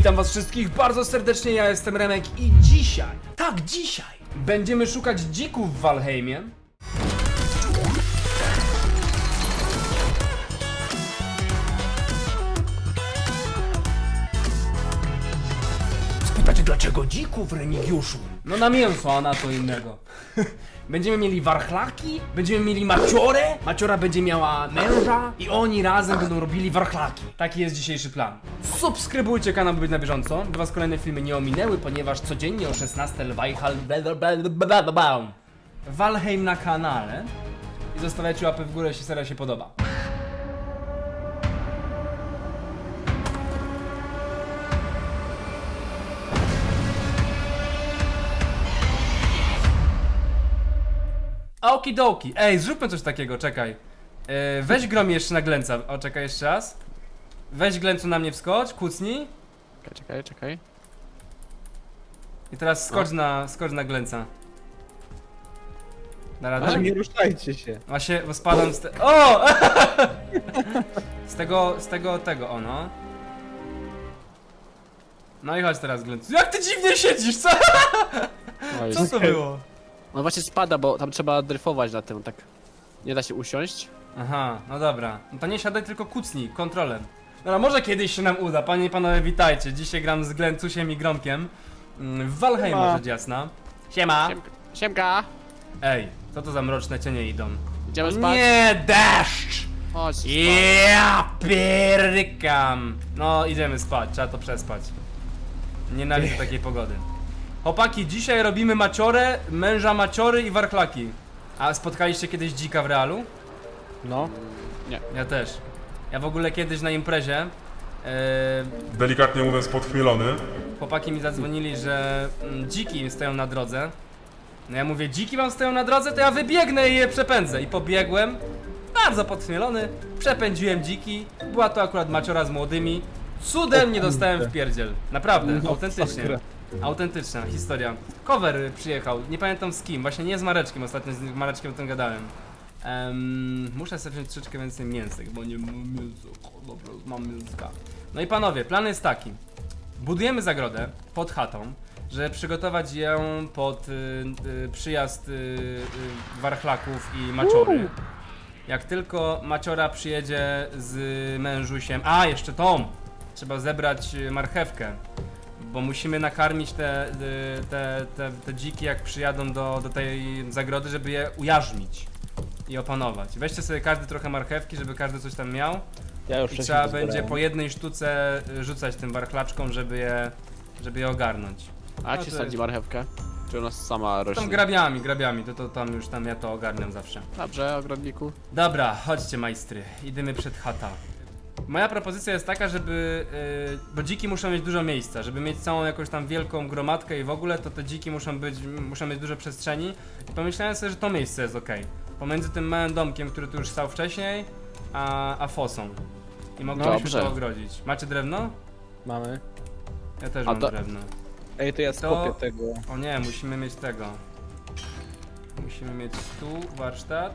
Witam was wszystkich bardzo serdecznie, ja jestem Remek i dzisiaj, tak dzisiaj, będziemy szukać dzików w Valheimie. Spytacie dlaczego dzików, Remigiuszu? No na mięso, a na co innego. Będziemy mieli warchlaki, będziemy mieli maciorę, maciora będzie miała męża i oni razem będą robili warchlaki. Taki jest dzisiejszy plan. Subskrybujcie kanał, by być na bieżąco, by was kolejne filmy nie ominęły, ponieważ codziennie o 16 Valheim Valheim na kanale i zostawiajcie łapy w górę, jeśli seria się podoba. Okidoki. Ej, zróbmy coś takiego, czekaj. Yy, weź grom jeszcze na glęca. O, czekaj jeszcze raz. Weź glęcu na mnie wskocz, kucnij. Czekaj, czekaj, czekaj. I teraz skocz na, skocz na glęca. Na radę? Ale nie ruszajcie się. Właśnie, bo spadam z te... O! z tego, z tego, tego, o no. No i chodź teraz, glęcu. Jak ty dziwnie siedzisz, co? Oj. Co to było? No właśnie spada, bo tam trzeba dryfować na tym, tak. Nie da się usiąść. Aha, no dobra. No to nie siadaj, tylko kucnij, kontrolem. Dobra, może kiedyś się nam uda. Panie i panowie, witajcie. Dzisiaj gram z Glencusiem i Gromkiem. Mm, W Valheim, Siema. rzecz jasna. Siema. Siemka. Siemka! Ej, co to za mroczne cienie idą? Idziemy spać? Nie, deszcz! Chodź spać. Ja pierdykam. No, idziemy spać, trzeba to przespać. Nienawidzę takiej pogody. Chłopaki, dzisiaj robimy maciorę, męża maciory i warchlaki. A spotkaliście kiedyś dzika w realu? No. Ja też. Ja w ogóle kiedyś na imprezie e, delikatnie mówiąc podchmielony. chłopaki mi zadzwonili, że mm, dziki im stoją na drodze. No ja mówię, dziki wam stoją na drodze, to ja wybiegnę i je przepędzę. I pobiegłem, bardzo podchmielony, przepędziłem dziki. Była to akurat maciora z młodymi. Cudem nie dostałem w pierdziel. Naprawdę, No, autentycznie. Autentyczna historia. Cover przyjechał, nie pamiętam z kim, właśnie nie z Mareczkiem, ostatnio z Mareczkiem o tym gadałem. Em, muszę sobie wziąć troszeczkę więcej mięsek, bo nie mam mięsa. Dobra, mam mięska. No i panowie, plan jest taki. Budujemy zagrodę pod chatą, żeby przygotować ją pod y, y, przyjazd y, y, warchlaków i maciory. Jak tylko maciora przyjedzie z mężusiem. A, jeszcze tą! Trzeba zebrać y, marchewkę. Bo musimy nakarmić te, y, te, te, te dziki, jak przyjadą do, do tej zagrody, żeby je ujarzmić i opanować. Weźcie sobie każdy trochę marchewki, żeby każdy coś tam miał. Ja już I wcześniej trzeba to będzie zbierałem. po jednej sztuce y, rzucać tym warchlaczkom, żeby je, żeby je ogarnąć. A jak No się to sadzi jest- marchewkę? Czy ona sama rośnie? Tam grabiami, grabiami, to, to tam już tam ja to ogarniam zawsze. Dobrze, ogrodniku. Dobra, chodźcie majstry, idziemy przed chata. Moja propozycja jest taka, żeby. Yy, bo dziki muszą mieć dużo miejsca, żeby mieć całą jakąś tam wielką gromadkę i w ogóle, to te dziki muszą być, muszą mieć dużo przestrzeni. I pomyślałem sobie, że to miejsce jest ok. Pomiędzy tym małym domkiem, który tu już stał wcześniej, a, a fosą. I moglibyśmy dobrze. to ogrodzić. Macie drewno? Mamy. Ja też A mam to- drewno. Ej, to ja skopię tego. O nie, musimy mieć tego. Musimy mieć tu warsztat.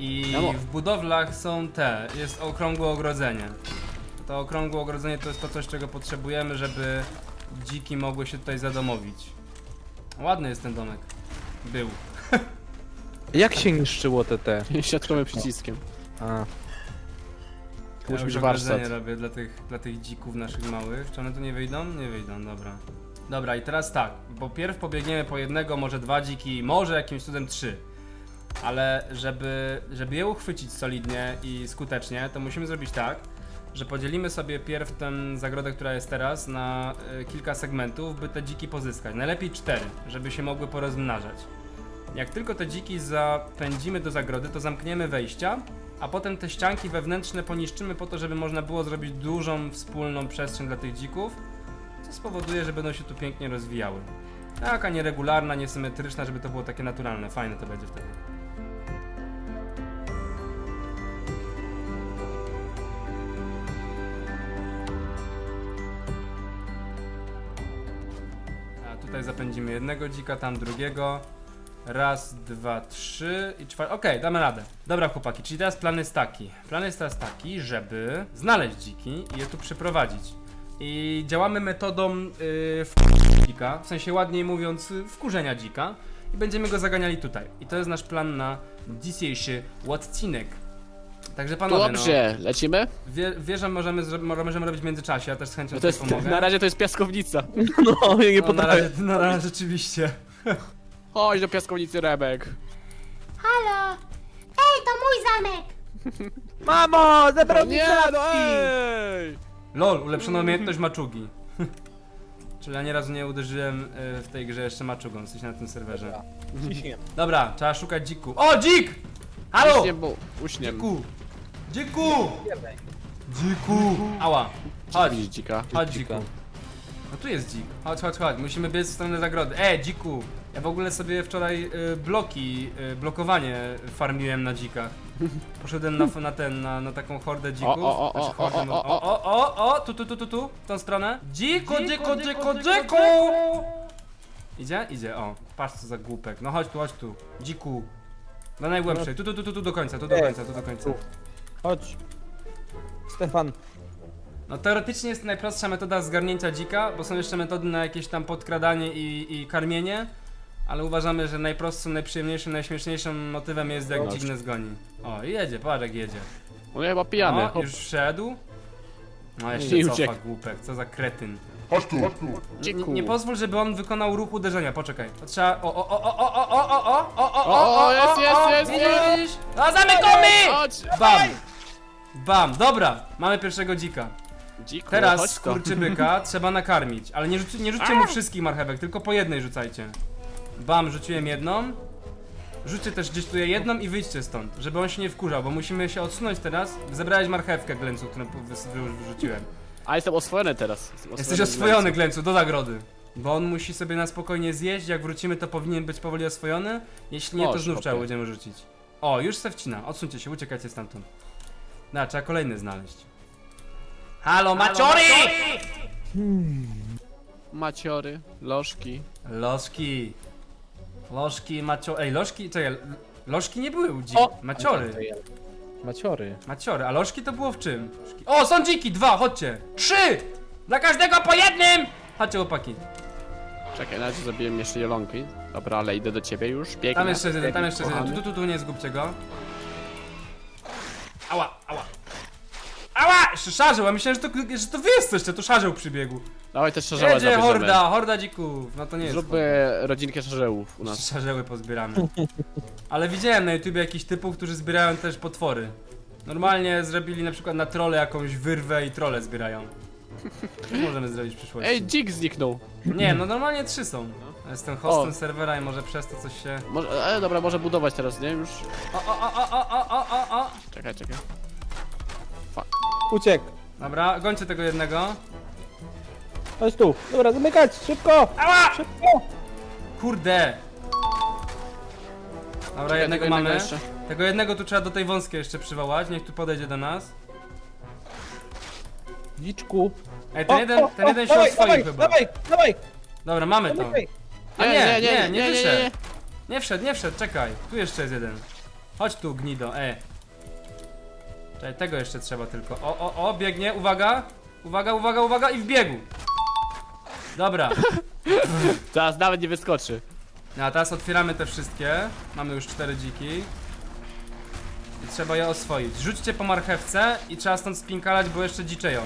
I w budowlach są te, jest okrągłe ogrodzenie. To okrągłe ogrodzenie to jest to coś, czego potrzebujemy, żeby dziki mogły się tutaj zadomowić. Ładny jest ten domek. Był. Jak się niszczyło te te? Środkowym przyciskiem. A. Ja Musi już być warsztat. ogrodzenie robię dla tych, dla tych dzików naszych małych. Czy one tu nie wyjdą? Nie wyjdą, dobra. Dobra, i teraz tak, bo pierw pobiegniemy po jednego, może dwa dziki, może jakimś cudem trzy. Ale żeby, żeby je uchwycić solidnie i skutecznie, to musimy zrobić tak, że podzielimy sobie pierw tę zagrodę, która jest teraz, na y, kilka segmentów, by te dziki pozyskać. Najlepiej cztery, żeby się mogły porozmnażać. Jak tylko te dziki zapędzimy do zagrody, to zamkniemy wejścia, a potem te ścianki wewnętrzne poniszczymy po to, żeby można było zrobić dużą wspólną przestrzeń dla tych dzików, co spowoduje, że będą się tu pięknie rozwijały. Taka nieregularna, niesymetryczna, żeby to było takie naturalne, fajne to będzie wtedy. Tutaj zapędzimy jednego dzika, tam drugiego. Raz, dwa, trzy i czwarty. Okej, damy radę. Dobra, chłopaki, czyli teraz plan jest taki. Plan jest teraz taki, żeby znaleźć dziki i je tu przyprowadzić. I działamy metodą yy, dzika, w sensie ładniej mówiąc, wkurzenia dzika. I będziemy go zaganiali tutaj. I to jest nasz plan na dzisiejszy odcinek. Także panowie, Dobrze, lecimy? no, wie, wierzę, możemy, zro- możemy robić w międzyczasie, ja też z chęcią No to jest, pomogę. na razie to jest piaskownica. No, nie no, na potrafię. razie, no, na razie rzeczywiście. Chodź do piaskownicy Rebek. Halo! Ej, to mój zamek! Mamo, zebrał mi Nie, klapki! no ej! LOL, ulepszono umiejętność maczugi. Czyli ja nieraz nie uderzyłem y, w tej grze jeszcze maczugą, coś na tym serwerze. Dobra, trzeba szukać dziku. O, dzik! Halo! Uśniem, bo uśniem. Dziku! Dziku! Dziku! Ała! Chodź, Widzisz dzika. chodź dziku. No tu jest dzik. Chodź, chodź, chodź. Musimy biec w stronę zagrody. E, dziku! Ja w ogóle sobie wczoraj y, bloki, y, blokowanie farmiłem na dzikach. Poszedłem na, na ten, na, na taką hordę dzików. o, o, Znaczy o, hordę, o, no, o, o, o, o, o, tu, tu, tu, tu, tu, w tą stronę. Dziku, dziku, dziku, dziku! Idzie? Idzie, o. Patrz co za głupek. No chodź tu, chodź tu. Dziku. Na najgłębszej. Tu, tu, tu, tu, tu do końca, tu do końca, tu do końca. Chodź. Stefan. No teoretycznie jest najprostsza metoda zgarnięcia dzika, bo są jeszcze metody na jakieś tam podkradanie i, i karmienie, ale uważamy, że najprostszym, najprzyjemniejszym, najśmieszniejszym motywem jest jak No. dzik nas goni. O, i jedzie, patrz jak jedzie. On chyba pijany. O, hop. już wszedł. No jeszcze I cofa uciekł. głupek, co za kretyn. Chodź tu, chodź tu. Nie, Dziku. nie pozwól, żeby on wykonał ruch uderzenia, poczekaj. To trzeba. O, o, o, o, o, o, o, o, o, o, O, o, jest, o, jest, o, jest, widzisz, jest. widzisz? No zamykamy! Chodź! Bam! Bam, dobra, mamy pierwszego dzika. Dziku, Teraz chodź to. skurczybyka trzeba nakarmić, ale nie, rzuci, nie rzućcie mu wszystkich marchewek, tylko po jednej rzucajcie. Bam, rzuciłem jedną. Rzućcie też gdzieś tu jedną i wyjdźcie stąd, żeby on się nie wkurzał, bo musimy się odsunąć teraz. Zebrałeś marchewkę, Glencu, którą wys- wyrzuciłem. A jestem oswojony teraz. Jestem Jesteś oswojony, Glencu, do nagrody. Bo on musi sobie na spokojnie zjeść, jak wrócimy to powinien być powoli oswojony. Jeśli nie, to znów trzeba będziemy rzucić. O, już se wcina, odsuńcie się, uciekajcie stamtąd. Da, trzeba kolejny znaleźć. Halo, maciory! Maciory, lożki. Lożki. Lożki, macio... Ej, lożki, czekaj, lożki nie były u dzik. Maciory. Maciory. Maciory, a lożki to było w czym? Lożki- O, są dziki, dwa, chodźcie. Trzy! Dla każdego po jednym! Chodźcie chłopaki. Czekaj, na razie zrobiłem jeszcze jelonki. Dobra, ale idę do ciebie już, biegnę. Tam jeszcze jeden, tam jeszcze jeden. Tu, tu, tu, nie zgubcie go. Ała, ała. Ała! Jeszcze szarzeł, a myślałem, że to, że to wy jesteście, to szarzeł przybiegł. Dawaj też szarzeła Jedzie zabierzemy. horda, horda dzików. No to nie jest Zróbmy rodzinkę szarzełów u nas. Szarzeły pozbieramy. Ale widziałem na YouTubie jakichś typów, którzy zbierają też potwory. Normalnie zrobili na przykład na trole jakąś wyrwę i trole zbierają. Co możemy zrobić w przyszłości? Ej, dzik zniknął. Nie, no normalnie trzy są. Jestem hostem O. serwera i może przez to coś się... Może, ale dobra, może budować teraz, nie? Już. O, o, o, o, o, o, o, o! Czekaj, czekaj. Uciekł. Dobra, gońcie tego jednego. Chodź tu. Dobra, zamykać, szybko! Ała! Szybko! Kurde! Dobra, Czekaj, jednego tego mamy. jeszcze. Tego jednego tu trzeba do tej wąskiej jeszcze przywołać, niech tu podejdzie do nas. Dziczku. Ej, ten jeden, ten jeden się dawaj, oswoił dawaj, chyba. Dawaj, dawaj, Dobra, mamy to. dawaj. A nie, nie, nie, nie, wyszedł. Nie wszedł, nie wszedł, czekaj. Tu jeszcze jest jeden. Chodź tu, gnido, e. Czekaj, tego jeszcze trzeba tylko. O, o, o, biegnie, uwaga. Uwaga, uwaga, uwaga i wbiegł. Dobra. Teraz nawet nie wyskoczy. No, A teraz otwieramy te wszystkie. Mamy już cztery dziki. I trzeba je oswoić. Rzućcie po marchewce i trzeba stąd spinkalać, bo jeszcze dziczeją.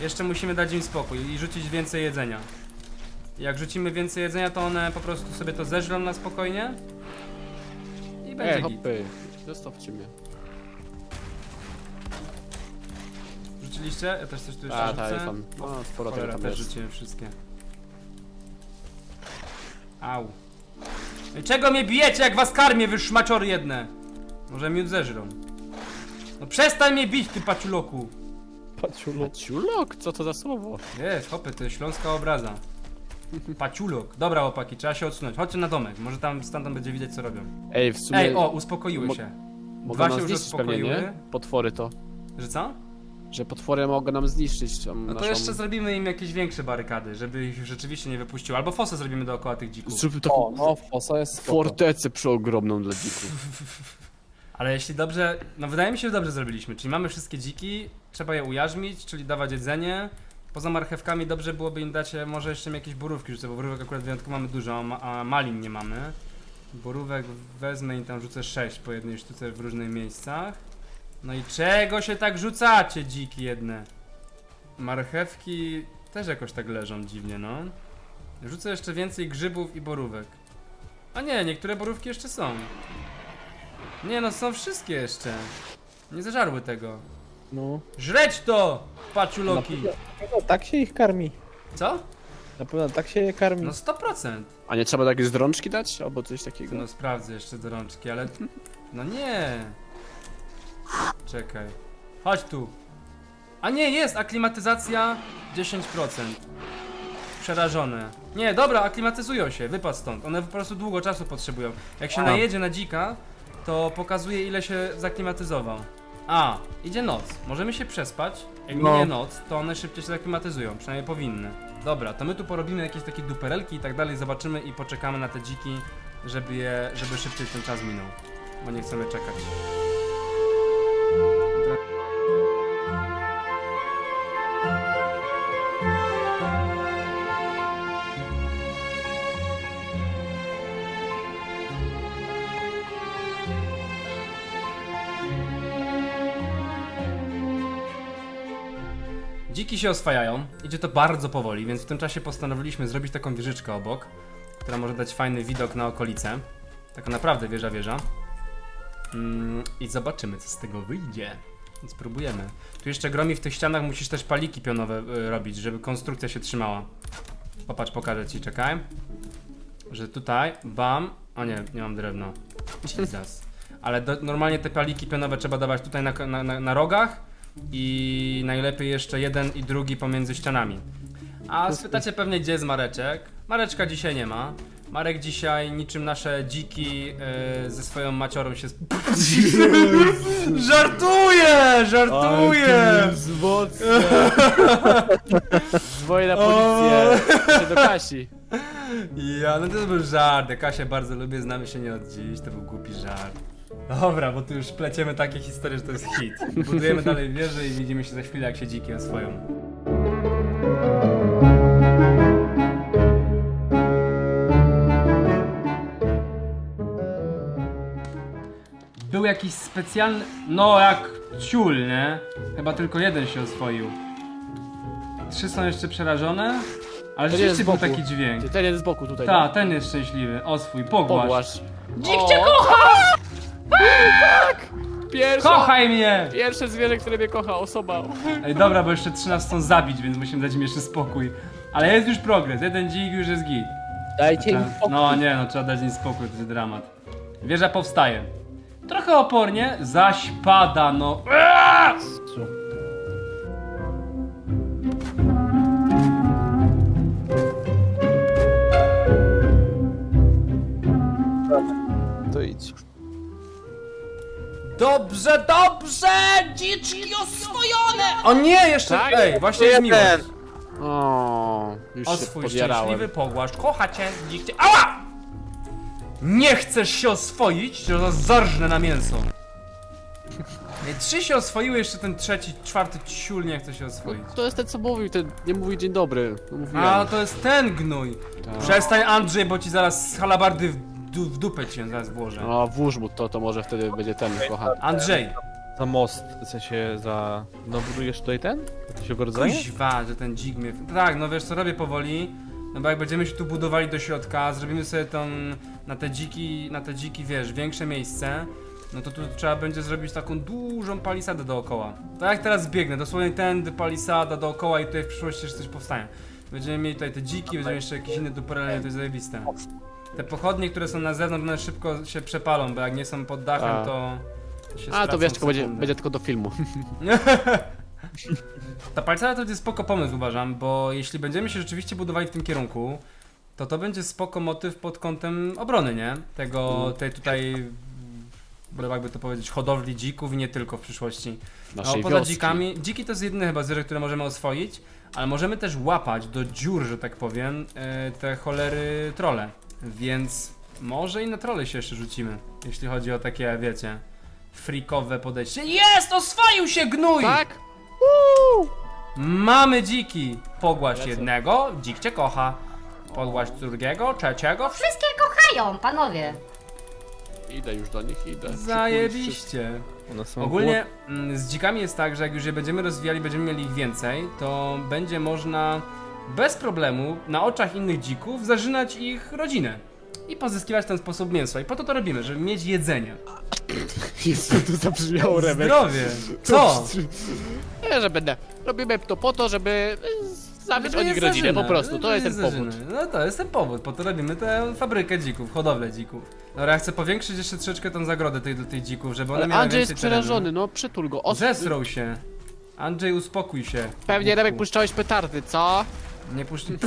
Jeszcze musimy dać im spokój i rzucić więcej jedzenia. Jak rzucimy więcej jedzenia, to one po prostu sobie to zeżrą na spokojnie. I będzie Ej, git. hopy. Zostawcie mnie. Rzuciliście? Ja też coś tu jeszcze A, rzucę. tak, jest tam. No, sporo tego Cholera, tam też jest. rzuciłem wszystkie. Au. Czego mnie bijecie, jak was karmię, wy szmaczory jedne? Może miód zeżrą. No przestań mnie bić, ty paciuloku. Paciulu. Ciulok? Co to za słowo? Jest, hopy, to jest śląska obraza. Paciulok. Dobra, opaki, trzeba się odsunąć. Chodźcie na domek, może tam stamtąd będzie widać, co robią. Ej, w sumie... Ej, o, uspokoiły Mo- się. mogą dwa nas się już zniszczyć pewnie, uspokoiły. nie? Potwory to. Że co? Że potwory mogą nam zniszczyć tam No to naszą... jeszcze zrobimy im jakieś większe barykady, żeby ich rzeczywiście nie wypuściło. Albo fosę zrobimy dookoła tych dzików. Zróbmy O, taką no, fosa jest spoko. fortecę przeogromną dla dzików. Ale jeśli dobrze, no wydaje mi się, że dobrze zrobiliśmy. Czyli mamy wszystkie dziki, trzeba je ujarzmić, czyli dawać jedzenie, Poza marchewkami dobrze byłoby im dać e, może jeszcze jakieś borówki rzucę, bo borówek akurat wyjątkowo mamy dużo, a malin nie mamy. Borówek wezmę i tam rzucę 6 po jednej sztuce w różnych miejscach. No i czego się tak rzucacie, dziki jedne? Marchewki też jakoś tak leżą dziwnie, no. Rzucę jeszcze więcej grzybów i borówek. A nie, niektóre borówki jeszcze są. Nie no, są wszystkie jeszcze. Nie zażarły tego. No. Żreć to! Paciu Loki! Na pewno tak się ich karmi. Co? Na pewno tak się je karmi. No 100%. A nie trzeba jakieś z rączki dać? Albo coś takiego? No sprawdzę jeszcze do rączki, ale... No nie! Czekaj. Chodź tu. A nie, jest aklimatyzacja 10%. Przerażone. Nie, dobra, aklimatyzują się, wypad stąd. One po prostu długo czasu potrzebują. Jak się A. najedzie na dzika, to pokazuje ile się zaklimatyzował. A, idzie noc. Możemy się przespać. Jak No. minie noc, to one szybciej się zaklimatyzują, przynajmniej powinny. Dobra, to my tu porobimy jakieś takie duperelki i tak dalej, zobaczymy i poczekamy na te dziki, żeby je, żeby szybciej ten czas minął. Bo nie chcemy czekać. Dziki się oswajają, idzie to bardzo powoli, więc w tym czasie postanowiliśmy zrobić taką wieżyczkę obok, która może dać fajny widok na okolice. Taka naprawdę wieża wieża. Mm, I zobaczymy, co z tego wyjdzie. Więc spróbujemy. Tu jeszcze gromi w tych ścianach musisz też paliki pionowe y, robić, żeby konstrukcja się trzymała. Popatrz, pokażę ci, czekaj. Że tutaj, bam. O nie, nie mam drewna. Jesus. Ale do, normalnie te paliki pionowe trzeba dawać tutaj na, na, na, na rogach i najlepiej jeszcze jeden i drugi pomiędzy ścianami. A spytacie pewnie, gdzie jest Mareczek? Mareczka dzisiaj nie ma. Marek dzisiaj niczym nasze dziki yy, ze swoją maciorą się... Sp- żartuję! Żartuję! Dzwonię na policję. Się do Kasi. Ja, no to był żart. Kasię bardzo lubię, znamy się nie od dziś, to był głupi żart. Dobra, bo tu już pleciemy takie historie, że to jest hit. Budujemy dalej wieżę i widzimy się za chwilę, jak się dziki oswoją. Był jakiś specjalny... No, jak ciul, nie? Chyba tylko jeden się oswoił. Trzy są jeszcze przerażone, ale rzeczywiście jest z był boku. taki dźwięk. Ten jest z boku tutaj. Ta, ten jest szczęśliwy. O swój, pogłasz. Pogłasz. Dzik cię kocha! Pierwsze, Kochaj mnie! pierwsze zwierzę, które mnie kocha, osoba. Ej, dobra, bo jeszcze 13 chcą zabić, więc musimy dać im jeszcze spokój. Ale jest już progres, jeden dzik już jest git. Dajcie im spokój. No nie, no trzeba dać im spokój, to jest dramat. Wieża powstaje. Trochę opornie, zaś pada, no. Eee! Dobrze, dobrze! Dziczki oswojone! O nie, jeszcze. Tak? Ej, właśnie jest miłość. O, już O się swój podjarałem. szczęśliwy pogłasz, kocha cię, dzik cię. Ała! Nie chcesz się oswoić, to zarżnę na mięso. Ej, trzy się oswoiły, jeszcze ten trzeci, czwarty ciul nie chce się oswoić. To jest ten, co mówił, ten nie mówi dzień dobry. No, Mówiłem. A, to jest ten gnój. Tak. Przestań Andrzej, bo ci zaraz z halabardy w, du, w dupę cię zaraz włożę. No, włóż mu to, to może wtedy będzie ten kochany. Andrzej, Za most, w sensie za... No budujesz tutaj ten? Jakieś ogrodzenie? kuźwa, że ten dzik mnie... Tak, no wiesz co, robię powoli. No bo jak będziemy się tu budowali do środka, zrobimy sobie tą, na te dziki, na te dziki, wiesz, większe miejsce, no to tu trzeba będzie zrobić taką dużą palisadę dookoła. Tak jak teraz biegnę, dosłownie tędy palisada dookoła i tutaj w przyszłości jeszcze coś powstanie. Będziemy mieli tutaj te dziki, będziemy jeszcze jakieś inne duperele, to jest zajebiste. Te pochodnie, które są na zewnątrz, one szybko się przepalą, bo jak nie są pod dachem, A. to się A, to stracą wiesz, tylko będzie, będzie tylko do filmu. Ta palcada to jest spoko pomysł uważam, bo jeśli będziemy się rzeczywiście budowali w tym kierunku, to to będzie spoko motyw pod kątem obrony, nie? Tego, tej tutaj, bo jakby to powiedzieć, hodowli dzików i nie tylko w przyszłości. A Naszej poza wioski. dzikami, dziki to jest jedyne chyba zwierzę, które możemy oswoić, ale możemy też łapać do dziur, że tak powiem, e, te cholery trole. Więc może i na trole się jeszcze rzucimy, jeśli chodzi o takie, wiecie, freakowe podejście. Jest! Oswoił się gnój! Tak? Mamy dziki! Pogłaś jednego, dzik cię kocha. Pogłaś drugiego, trzeciego, Wszystkie kochają, panowie. Idę już do nich, idę. Zajebiście. One są Ogólnie mm, z dzikami jest tak, że jak już je będziemy rozwijali, będziemy mieli ich więcej, to będzie można bez problemu na oczach innych dzików zażynać ich rodzinę. I pozyskiwać w ten sposób mięso. I po to to robimy, żeby mieć jedzenie. Jezu, to zabrzmiało Remek. Zdrowie! Co? Nie, że będę. Robimy to po to, żeby zabić Żeby o nich je rodzinę, po prostu. To jest je ten powód. No to jest ten powód, po to robimy tę fabrykę dzików, hodowlę dzików. Dobra, ja chcę powiększyć jeszcze troszeczkę tą zagrodę tej, tych dzików, żeby one Ale miały Andrzej jest więcej przerażony, no przytul go. Os... Zesrał się. Andrzej, uspokój się. Pewnie Remek puszczałeś petardy, co? Nie puszczaj.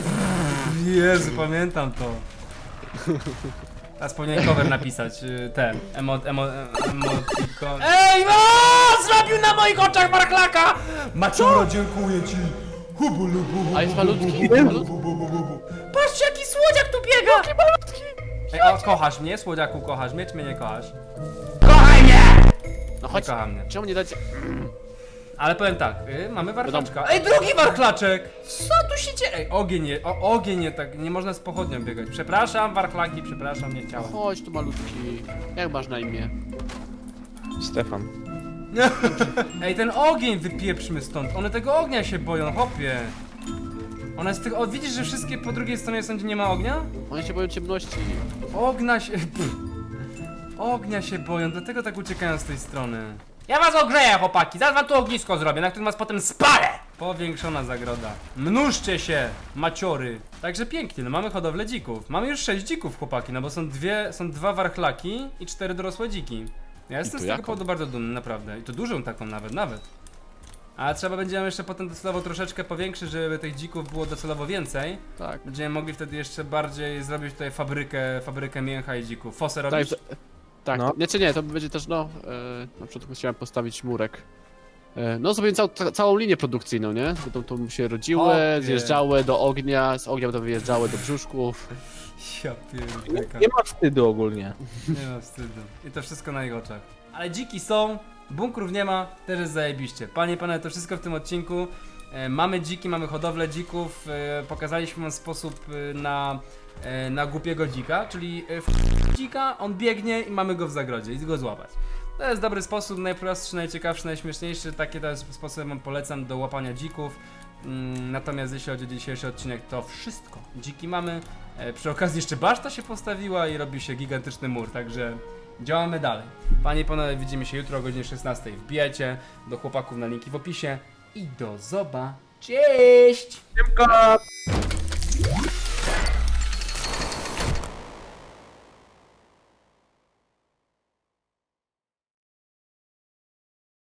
Jezu, pamiętam to. Teraz powinien cover napisać, y, ten, emot, emo, emotiko. EJ, no! Zrobił na moich oczach marklaka! Maciuro, dziękuję ci! Hubu, lubu, A jest malutki? malutki? Patrzcie, jaki słodziak tu biega! Jaki malutki! Ej, a kochasz mnie, słodziaku, kochasz mnie, czy mnie nie kochasz? Kochaj mnie! No Nie chodź. mnie. Czemu nie dać... Ale powiem tak, y, mamy warchlaczka. Ej, drugi warchlaczek! Co tu się dzieje? Ej, ogień nie, o, ogień nie, tak, nie można z pochodnią biegać. Przepraszam, warchlaki, przepraszam, nie chciałem. Chodź tu malutki. Jak masz na imię? Stefan. Ej, ten ogień wypieprzmy stąd, one tego ognia się boją, hopie. One z tych, o, widzisz, że wszystkie po drugiej stronie są, gdzie nie ma ognia? Oni się boją ciemności. Ognia się, ognia się boją, dlatego tak uciekają z tej strony. Ja was ogrzeję, chłopaki, zaraz wam tu ognisko zrobię, na którym was potem spalę! Powiększona zagroda. Mnóżcie się, maciory. Także pięknie, no mamy hodowlę dzików. Mamy już sześć dzików, chłopaki, no bo są dwie, są dwa warchlaki i cztery dorosłe dziki. Ja jestem z tego jaką? powodu bardzo dumny, naprawdę. I to dużą taką nawet, nawet. A trzeba będzie ją jeszcze potem docelowo troszeczkę powiększyć, żeby tych dzików było docelowo więcej. Tak. Będziemy mogli wtedy jeszcze bardziej zrobić tutaj fabrykę, fabrykę mięcha i dzików. Fosę Tak, robisz? to, tak. No. Nie, czy nie, to będzie też, no, e, na przykład chciałem postawić murek. E, no, zrobiłem cał, ca, całą linię produkcyjną, nie? Będą tu się rodziły, Chłopie. zjeżdżały do ognia, z ognia będą wyjeżdżały do brzuszków. Ja pierdolę. Nie ma wstydu ogólnie. Nie ma wstydu. I to wszystko na ich oczach. Ale dziki są, bunkrów nie ma, też jest zajebiście. Panie i panowie, to wszystko w tym odcinku. E, mamy dziki, mamy hodowlę dzików. E, pokazaliśmy wam sposób e, na, na głupiego dzika, czyli w dzika, on biegnie i mamy go w zagrodzie i go złapać. To jest dobry sposób, najprostszy, najciekawszy, najśmieszniejszy. Takie jest sposoby wam polecam do łapania dzików. Mm, Natomiast jeśli chodzi o dzisiejszy odcinek, to wszystko. Dziki mamy. Przy okazji jeszcze baszta się postawiła i robi się gigantyczny mur, także działamy dalej. Panie i panowie, widzimy się jutro o godzinie 16. Wbijajcie do chłopaków na linki w opisie i do zoba. Cześć!